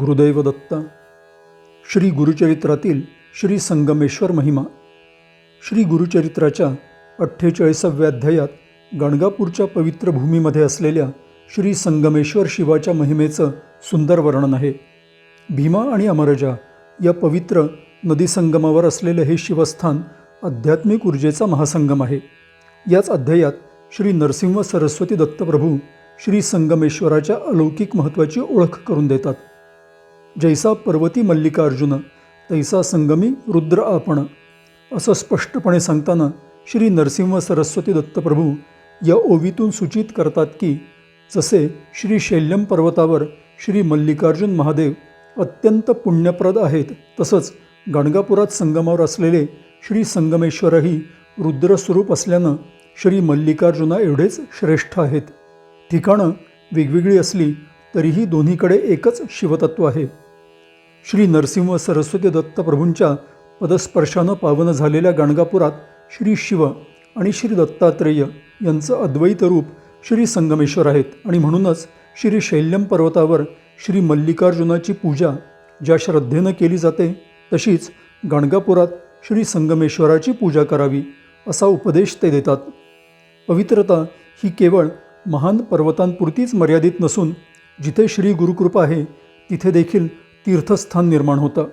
गुरुदैवदत्त श्री गुरुचरित्रातील श्री संगमेश्वर महिमा श्री गुरुचरित्राच्या अठ्ठेचाळीसाव्या अध्यायात गणगापूरच्या पवित्र भूमीमध्ये असलेल्या श्री संगमेश्वर शिवाच्या महिमेचं सुंदर वर्णन आहे. भीमा आणि अमरजा या पवित्र नदीसंगमावर असलेले हे शिवस्थान आध्यात्मिक ऊर्जेचा महासंगम आहे. याच अध्यायात श्री नरसिंह सरस्वती दत्तप्रभू श्री संगमेश्वराच्या अलौकिक महत्त्वाची ओळख करून देतात. जैसा पर्वती मल्लिकार्जुन तैसा संगमी रुद्र आपण असं स्पष्टपणे सांगताना श्री नरसिंह सरस्वती दत्तप्रभू या ओवीतून सूचित करतात की जसे श्री शैल्यम पर्वतावर श्री मल्लिकार्जुन महादेव अत्यंत पुण्यप्रद आहेत तसंच गाणगापुरात संगमावर असलेले श्री संगमेश्वरही रुद्रस्वरूप असल्यानं श्री मल्लिकार्जुना एवढेच श्रेष्ठ आहेत. ठिकाणं वेगवेगळी असली तरीही दोन्हीकडे एकच शिवतत्व आहे. श्री नरसिंह सरस्वती दत्तप्रभूंच्या पदस्पर्शानं पावन झालेल्या गणगापुरात श्री शिव आणि श्री दत्तात्रेय यांचं अद्वैत रूप श्री संगमेश्वर आहेत. आणि म्हणूनच श्री शैल्यम पर्वतावर श्री मल्लिकार्जुनाची पूजा ज्या श्रद्धेनं केली जाते तशीच गणगापुरात श्री संगमेश्वराची पूजा करावी असा उपदेश ते देतात. पवित्रता ही केवळ महान पर्वतांपुरतीच मर्यादित नसून जिथे श्री गुरुकृपा आहे तिथे देखील तीर्थस्थान निर्माण होतं.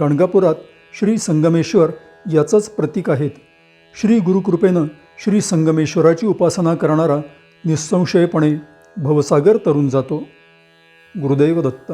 गाणगापुरात श्री संगमेश्वर याचंच प्रतीक आहेत. श्री गुरुकृपेनं श्री संगमेश्वराची उपासना करणारा निसंशयपणे भवसागर तरून जातो. गुरुदैव दत्त